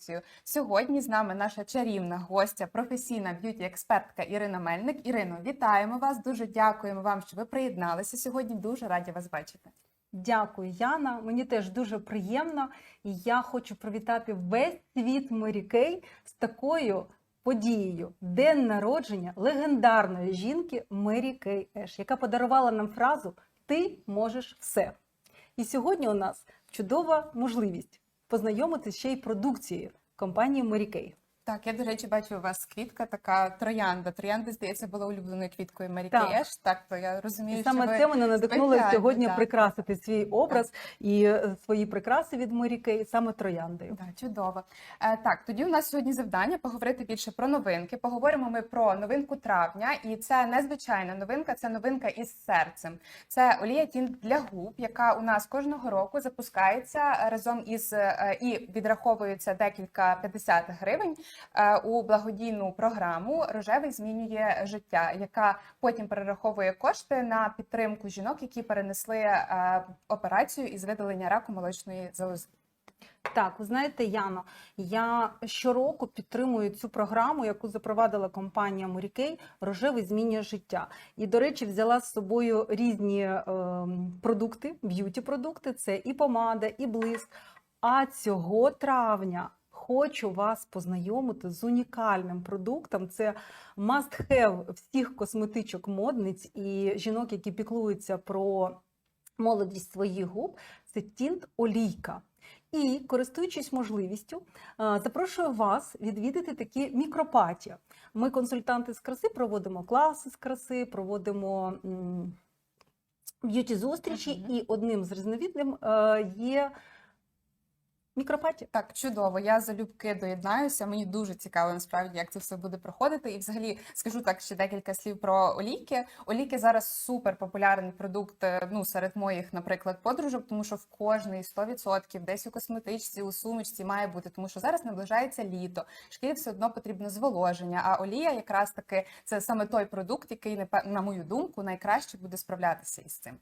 продукцію. Сьогодні з нами наша чарівна гостя, професійна б'юті-експертка Ірина Мельник. Ірино, вітаємо вас. Дуже дякуємо вам, що ви приєдналися сьогодні. Дуже раді вас бачити. Дякую, Яна. Мені теж дуже приємно, і я хочу привітати весь світ Мерікей з такою подією день народження легендарної жінки Мері Кей Еш, яка подарувала нам фразу Ти можеш все. І сьогодні у нас чудова можливість познайомитися ще й продукцією компанії Кей. Так, я, до речі, бачу у вас квітка, така троянда. Троянда, здається, була улюбленою квіткою Мері Так. Еш. Так, то я розумію, І що саме ви... це мене надихнуло спеціально, сьогодні так. прикрасити свій образ і е, свої прикраси від Мері Кей саме трояндою. Да, чудово. Е, так, тоді у нас сьогодні завдання поговорити більше про новинки. Поговоримо ми про новинку травня, і це незвичайна новинка, це новинка із серцем. Це олія тінт для губ, яка у нас кожного року запускається разом із е, і відраховується декілька 50 гривень у благодійну програму Рожевий змінює життя, яка потім перераховує кошти на підтримку жінок, які перенесли е, операцію із видалення раку молочної залози. Так, ви знаєте, Яно, я щороку підтримую цю програму, яку запровадила компанія Морікей Рожевий змінює життя. І, до речі, взяла з собою різні е, продукти, б'юті-продукти. Це і помада, і блиск. А цього травня хочу вас познайомити з унікальним продуктом. Це must-have всіх косметичок модниць і жінок, які піклуються про молодість своїх губ. Це тінт олійка. І, користуючись можливістю, е, запрошую вас відвідати такі мікропаті. Ми, консультанти з краси, проводимо класи з краси, проводимо б'юті-зустрічі, Мгм. і одним з різновидним е, є мікропаті. Так, чудово. Я залюбки доєднаюся. Мені дуже цікаво насправді, як це все буде проходити. І взагалі скажу так ще декілька слів про олійки. Олійки зараз супер популярний продукт. е, Ну серед моїх, наприклад, подружок, тому що в кожної 100% десь у косметичці, у сумочці має бути, тому що зараз наближається літо. Шкірі все одно потрібно зволоження. А олія, якраз таки, це саме той продукт, який на мою думку найкраще буде справлятися із цим.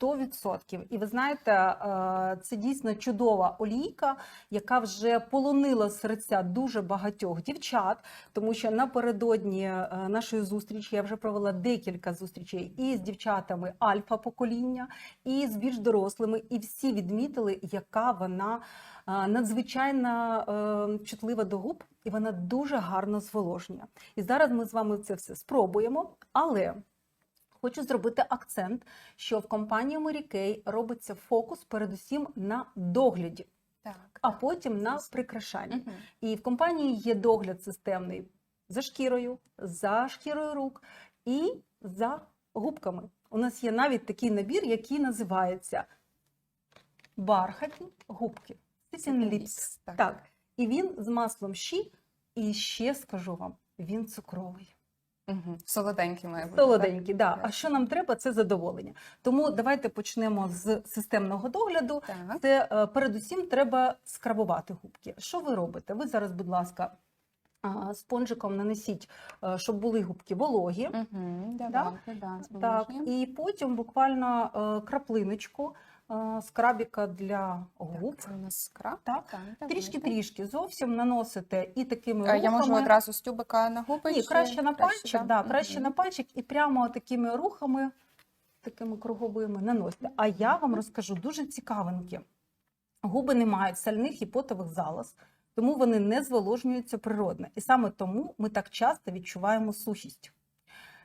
100%. І ви знаєте, е, це дійсно чудова олійка, яка вже полонила серця дуже багатьох дівчат, тому що напередодні е, нашої зустрічі я вже провела декілька зустрічей і з дівчатами альфа покоління, і з більш дорослими, і всі відмітили, яка вона е, надзвичайно чутлива до губ, і вона дуже гарно зволожнює. І зараз ми з вами це все спробуємо, але. Хочу зробити акцент, що в компанії Mary Kay робиться фокус передусім на догляді, Так, а потім на прикрашанні. Мгм. І в компанії є догляд системний за шкірою, за шкірою рук і за губками. У нас є навіть такий набір, який називається бархатні губки. Sitting Lips. Так. Так. І він з маслом щі, і ще скажу вам, він цукровий. Угу. Солоденький має бути. Солоденький, да. А що нам треба, це задоволення. Тому давайте почнемо з системного догляду. Так. Так. Це е, передусім треба скрабувати губки. Що ви робите? Ви зараз, будь ласка, а, спонжиком нанесіть, е, щоб були губки вологі. Угу. Да? Давайте, да, Так, і потім буквально е, краплиночку скрабіка для губ. Так, це у нас скраб. Так. Трішки-трішки зовсім наносите і такими А Я можу одразу з тюбика на губи? Ні, краще на пальчик, да, Мгм. краще на пальчик і прямо такими рухами, такими круговими наносите. А я вам розкажу дуже цікавинки. Губи не мають сальних і потових залоз, тому вони не зволожнюються природно. І саме тому ми так часто відчуваємо сухість.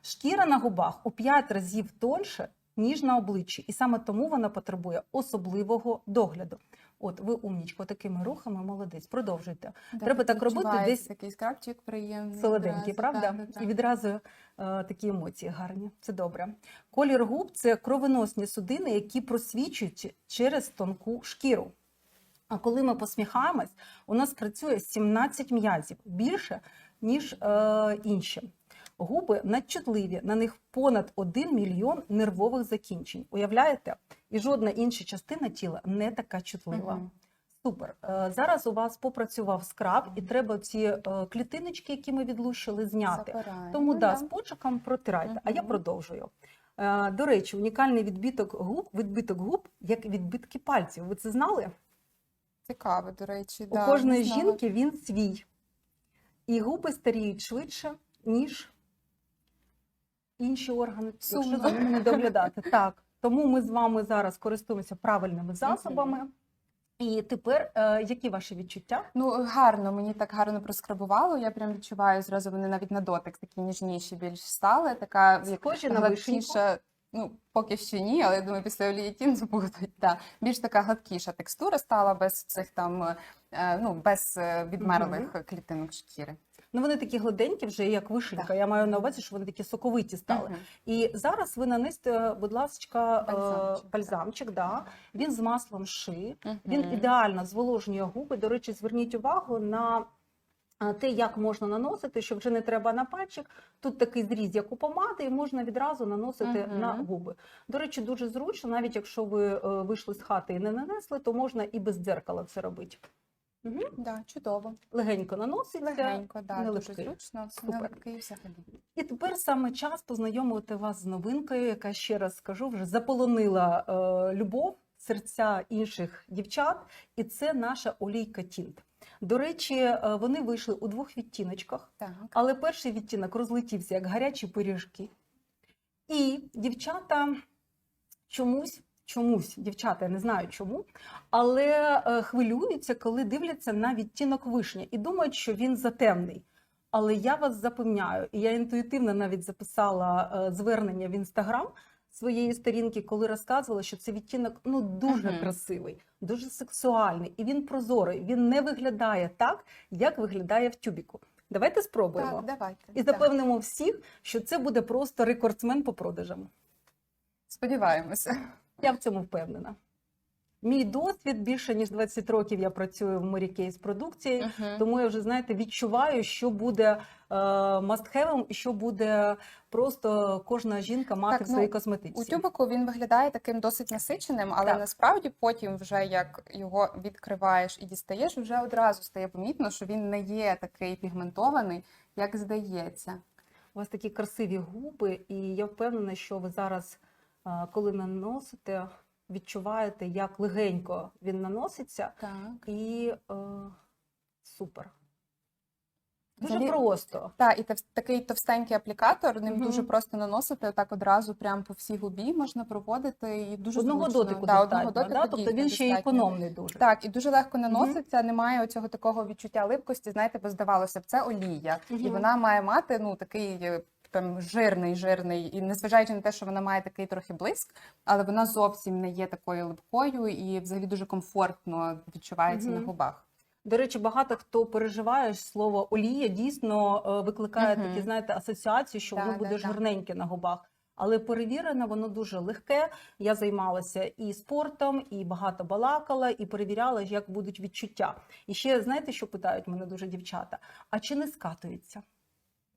Шкіра на губах у 5 разів тоньше, ніж на обличчі, і саме тому вона потребує особливого догляду. От ви умнічко, такими рухами молодець. Продовжуйте. Да, Треба так робити десь Такий скрабчик приємний. Солоденький, правда? Да, да, да. І відразу е, такі емоції гарні. Це добре. Колір губ це кровоносні судини, які просвічують через тонку шкіру. А коли ми посміхаємось, у нас працює 17 м'язів більше, ніж е, інші. Губи надчутливі, на них понад 1 мільйон нервових закінчень. Уявляєте? І жодна інша частина тіла не така чутлива. Мгм. Супер. Е, Зараз у вас попрацював скраб, і треба ці е, клітиночки, які ми відлущили, зняти. Забираємо, Тому да, з почеком протирайте. А я продовжую. Е, До речі, унікальний відбиток губ, відбиток губ, як відбитки пальців. Ви це знали? цікаво, до речі. У да, кожної жінки він свій. І губи старіють швидше, ніж інші органи, якщо Сумно. за ними не доглядати. Так. Тому ми з вами зараз користуємося правильними засобами. І тепер, е, які ваші відчуття? Ну, гарно, мені так гарно проскрабувало. Я прям відчуваю зразу вони навіть на дотик такі ніжніші більш стали. Така як Схожі на гладкіша. Ну, поки що ні, але я думаю, після олії тінзу будуть. Да. Більш така гладкіша текстура стала без цих там, е, ну, без е, відмерлих клітинок шкіри. Ну, вони такі гладенькі вже, як вишенька. Так. Я маю на увазі, що вони такі соковиті стали. Мгм. І зараз ви нанесете, будь ласка, е, Бальзамчик, бальзамчик да. він з маслом ши. Він ідеально зволожнює губи. До речі, зверніть увагу на те, як можна наносити, що вже не треба на пальчик. Тут такий зріз, як у помади, і можна відразу наносити Мгм. на губи. До речі, дуже зручно, навіть якщо ви е, вийшли з хати і не нанесли, то можна і без дзеркала це робити. Угу. Да, чудово. Легенько наноситься. Легенько, да, не дуже липкий. зручно. Супер. Не взагалі. І тепер саме час познайомити вас з новинкою, яка ще раз скажу, вже заполонила е, любов, серця інших дівчат, і це наша олійка Тінт. До речі, е, вони вийшли у двох відтіночках, Так. але перший відтінок розлетівся як гарячі пиріжки. І дівчата чомусь, чомусь, дівчата, я не знаю чому, але е, хвилюються, коли дивляться на відтінок вишня і думають, що він затемний. Але я вас запевняю, і я інтуїтивно навіть записала е, звернення в інстаграм своєї сторінки, коли розказувала, що цей відтінок ну дуже Мгм. красивий, дуже сексуальний, і він прозорий. Він не виглядає так, як виглядає в тюбіку. Давайте спробуємо Так, давайте. і запевнимо всіх, що це буде просто рекордсмен по продажам. Сподіваємося. Я в цьому впевнена. Мій досвід більше ніж 20 років я працюю в Морікейс продукції, Мгм. тому я вже знаєте відчуваю, що буде е, must-have і що буде просто кожна жінка мати Так, в своїй ну, косметичці. У тюбику він виглядає таким досить насиченим, але Так. насправді потім, вже як його відкриваєш і дістаєш, вже одразу стає помітно, що він не є такий пігментований, як здається. У вас такі красиві губи, і я впевнена, що ви зараз, коли наносите, відчуваєте, як легенько він наноситься, Так. і е, супер. Дуже Взагалі- просто. Так, і тов- такий товстенький аплікатор, ним Мгм. дуже просто наносити, так одразу прямо по всій губі можна проводити і дуже Одного зручно. дотику Да, одного дотику да? тобто він ще й економний дуже. Так, і дуже легко наноситься, немає оцього такого відчуття липкості. Знаєте, бо здавалося б, це олія, і вона має мати ну такий прям жирний, жирний, і незважаючи на те, що вона має такий трохи блиск, але вона зовсім не є такою липкою і взагалі дуже комфортно відчувається Мгм. на губах. До речі, багато хто переживає що слово олія, дійсно е, викликає Мгм. такі, знаєте, асоціації, що Да, воно буде да. жирненьке на губах. Але перевірено, воно дуже легке. Я займалася і спортом, і багато балакала, і перевіряла, як будуть відчуття. І ще знаєте, що питають мене дуже дівчата: а чи не скатується?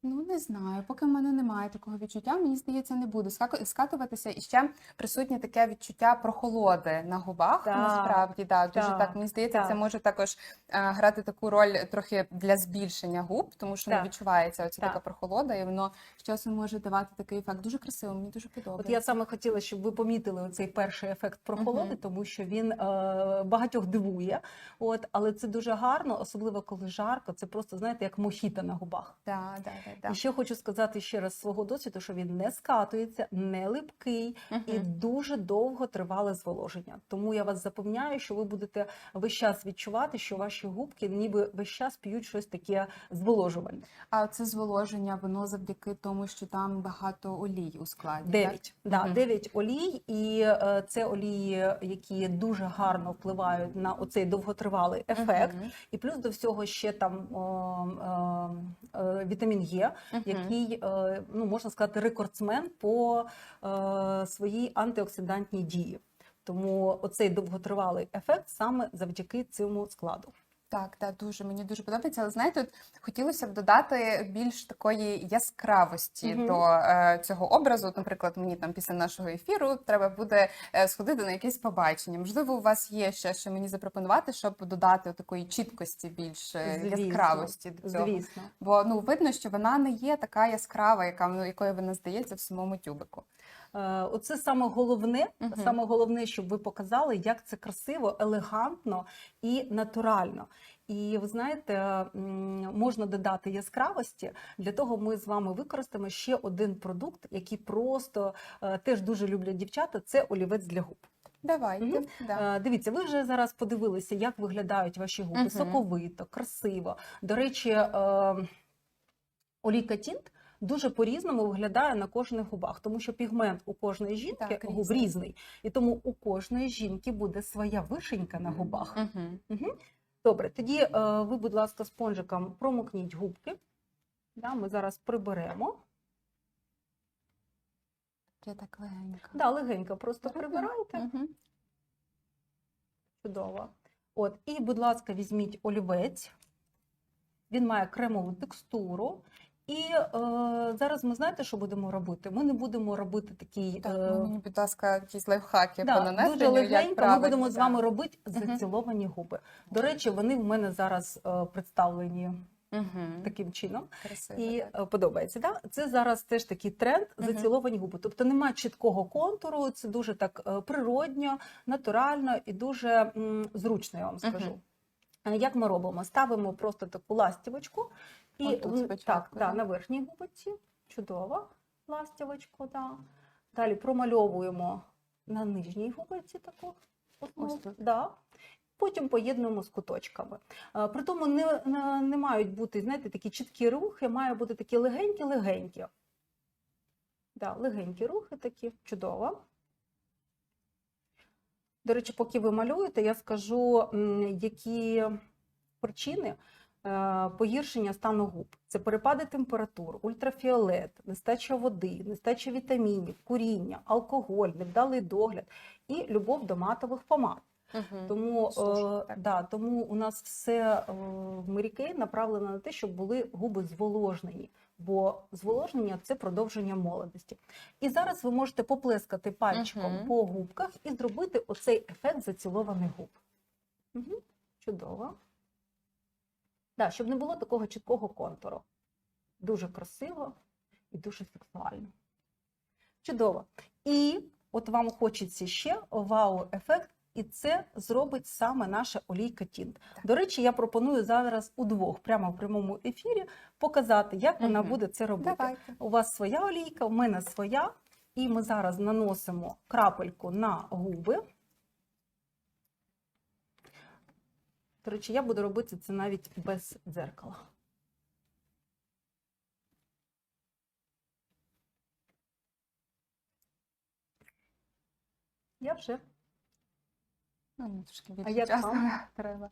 Ну не знаю, поки в мене немає такого відчуття, мені здається, не Скаку- скатуватися. І ще присутнє таке відчуття прохолоди на губах. Так, насправді, да, дуже так, так. Мені здається, це може також е, грати таку роль трохи для збільшення губ, тому що не відчувається оця так. така прохолода, і воно з часом може давати такий ефект. Дуже красиво, мені дуже подобається. От я саме хотіла, щоб ви помітили цей перший ефект прохолоди, Мгм. тому що він е, багатьох дивує. От, але це дуже гарно, особливо коли жарко. Це просто знаєте, як мохіта на губах. да, да, да, да. І ще хочу сказати ще раз свого досвіду, що він не скатується, не липкий і дуже довго тривале зволоження. Тому я вас запевняю, що ви будете весь час відчувати, що ваші губки ніби весь час п'ють щось таке зволожувальне. А це зволоження, воно завдяки тому, що там багато олій у складі. Дев'ять. Да, Мгм. дев'ять олій, і е, це олії, які дуже гарно впливають на оцей довготривалий ефект. Мгм. І плюс до всього ще там о, е, е, вітамін uh -huh. який е, ну можна сказати рекордсмен по е, своїй антиоксидантній дії. Тому оцей довготривалий ефект саме завдяки цьому складу. Так, так, дуже мені дуже подобається. Але знаєте, от хотілося б додати більш такої яскравості Мгм. до е, цього образу. От, Наприклад, мені там після нашого ефіру треба буде е, сходити на якесь побачення. Можливо, у вас є ще що мені запропонувати, щоб додати такої чіткості, більш е, Звісно, яскравості до цього. Звісно. Бо ну видно, що вона не є така яскрава, яка ну, якою вона здається в самому тюбику. Е, Оце саме головне, Мгм. саме головне, щоб ви показали, як це красиво, елегантно і натурально. І ви знаєте, можна додати яскравості. Для того ми з вами використаємо ще один продукт, який просто е, теж дуже люблять дівчата. Це олівець для губ. Давайте. Мгм. Да. Е, Дивіться, ви вже зараз подивилися, як виглядають ваші губи. Мгм. Соковито, красиво. До речі, олійка тінт дуже по-різному виглядає на кожних губах, тому що пігмент у кожної жінки Так, губ різний. різний. І тому у кожної жінки буде своя вишенька на губах. Мгм. Мгм. Добре, тоді е, ви, будь ласка, спонжиком промокніть губки. Да, ми зараз приберемо. Я так легенько. Да, легенько просто прибирайте. Мгм. Чудово. От, і, будь ласка, візьміть олівець. Він має кремову текстуру. І е, зараз ми знаєте, що будемо робити? Ми не будемо робити такий Так, е, ну, мені, будь ласка, якісь лайфхаки по нанесенню. дуже як легенько. Ми правильно, будемо з вами робити заціловані губи. До речі, вони в мене зараз е, представлені Мгм. таким чином. Красиво. І так. е, подобається. Да? Це зараз теж такий тренд Мгм. заціловані губи. Тобто немає чіткого контуру, це дуже так е, природньо, натурально і дуже м, зручно, я вам скажу. Мгм. Як ми робимо? Ставимо просто таку ластівочку і спочатку, так, да? на верхній губочці. Чудово. Ластівочку, да. Далі промальовуємо на нижній губочці таку. Ось тут. Да. Потім поєднуємо з куточками. При тому не, не, не мають бути, знаєте, такі чіткі рухи, має бути такі легенькі-легенькі. Да, легенькі рухи такі, чудово. До речі, поки ви малюєте, я скажу, які причини е, погіршення стану губ. Це перепади температур, ультрафіолет, нестача води, нестача вітамінів, куріння, алкоголь, невдалий догляд і любов до матових помад. Мгм. Тому, Слушай, е, да, тому у нас все е, в Мері направлено на те, щоб були губи зволожнені, бо зволожнення це продовження молодості. І зараз ви можете поплескати пальчиком Мгм. по губках і зробити оцей ефект зацілованих губ. Угу. Чудово. Да, щоб не було такого чіткого контуру. Дуже красиво і дуже сексуально. Чудово. І от вам хочеться ще вау-ефект, і це зробить саме наша олійка Тінт. До речі, я пропоную зараз удвох, прямо в прямому ефірі, показати, як вона буде це робити. Давайте. У вас своя олійка, у мене своя. І ми зараз наносимо крапельку на губи. До речі, я буду робити це навіть без дзеркала. Я вже. Ну, трошки трошки А більше як часу вам? треба.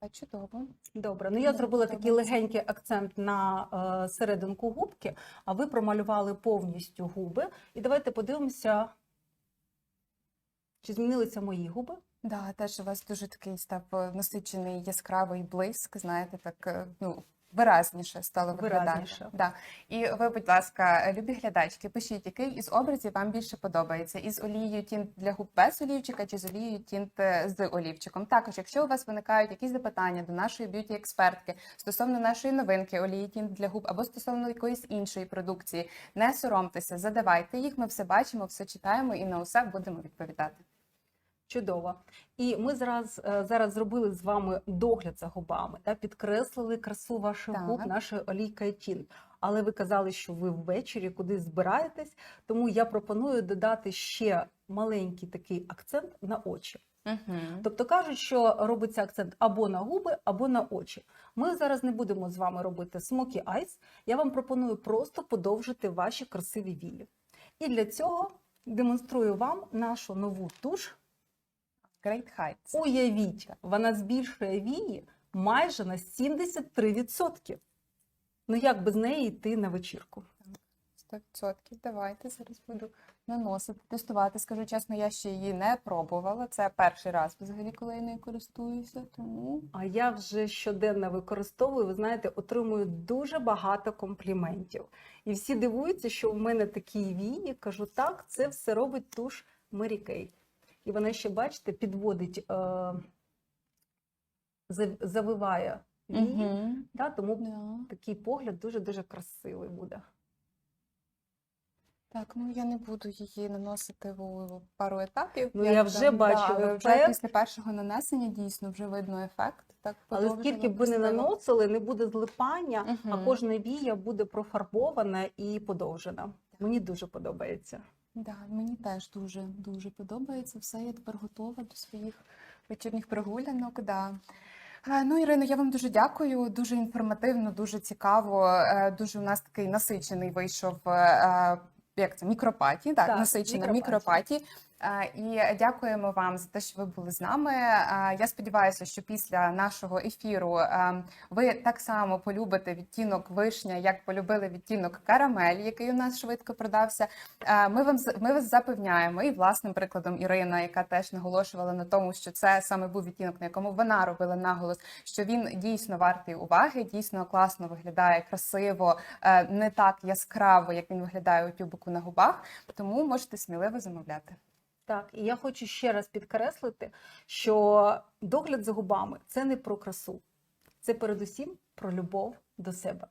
А чудово. Добре, ну я зробила такий легенький акцент на е, серединку губки, а ви промалювали повністю губи. І давайте подивимося, чи змінилися мої губи. Да, теж у вас дуже такий став е, насичений яскравий блиск, знаєте, так е, ну. Виразніше стало виглядати. Виразніше. Да. І ви, будь ласка, любі глядачки, пишіть, який із образів вам більше подобається: із олією тінт для губ без олівчика чи з олією тінт е, з олівчиком. Також, якщо у вас виникають якісь запитання до нашої б'юті-експертки стосовно нашої новинки олії тінт для губ або стосовно якоїсь іншої продукції, не соромтеся, задавайте їх. Ми все бачимо, все читаємо і на усе будемо відповідати. Чудово. І ми зараз, е, зараз зробили з вами догляд за губами, та, підкреслили красу ваших Так. губ нашою олійкою тін. Але ви казали, що ви ввечері кудись збираєтесь, тому я пропоную додати ще маленький такий акцент на очі. Угу. Тобто кажуть, що робиться акцент або на губи, або на очі. Ми зараз не будемо з вами робити smoky eyes. Я вам пропоную просто подовжити ваші красиві вії. І для цього демонструю вам нашу нову туш. Great Heights. Уявіть, вона збільшує вії майже на 73%. Ну як без неї йти на вечірку? 100%. Давайте зараз буду наносити, тестувати. Скажу чесно, я ще її не пробувала. Це перший раз взагалі, коли я нею користуюся. Тому А я вже щоденно використовую, ви знаєте, отримую дуже багато компліментів. І всі дивуються, що в мене такі вії. Кажу, так, це все робить туш Mary Kay. І вона ще, бачите, підводить, е, завиває вії, Мгм. да, тому Да. такий погляд дуже-дуже красивий буде. Так, ну я не буду її наносити в пару етапів. Ну, Як я вже там, бачу да, вже після першого нанесення дійсно вже видно ефект. Так, Але скільки б ви не наносили, не буде злипання, а кожна вія буде профарбована і подовжена. Мені дуже подобається. Да, мені теж дуже дуже подобається все. Я тепер готова до своїх вечірніх прогулянок. Да. Е, Ну, Ірино, я вам дуже дякую. Дуже інформативно, дуже цікаво. е, Дуже у нас такий насичений вийшов. е, Як це мікропатії Так, Так, насичена мікропаті. мікропаті. Е, І дякуємо вам за те, що ви були з нами. Е, Я сподіваюся, що після нашого ефіру е, ви так само полюбите відтінок вишня, як полюбили відтінок карамель, який у нас швидко продався. Ми вам ми вас запевняємо і власним прикладом Ірина, яка теж наголошувала на тому, що це саме був відтінок, на якому вона робила наголос, що він дійсно вартий уваги, дійсно класно виглядає, красиво, не так яскраво, як він виглядає у тюбику на губах. Тому можете сміливо замовляти. Так, і я хочу ще раз підкреслити, що догляд за губами це не про красу, це передусім про любов до себе.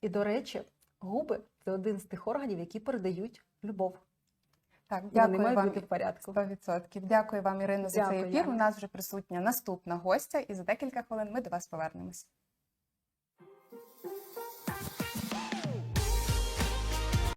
І, до речі, губи це один з тих органів, які передають любов. Так, Вони дякую вам. бути в порядку. 100%. Дякую вам, Ірино, за цей ефір. У нас вже присутня наступна гостя, і за декілька хвилин ми до вас повернемось.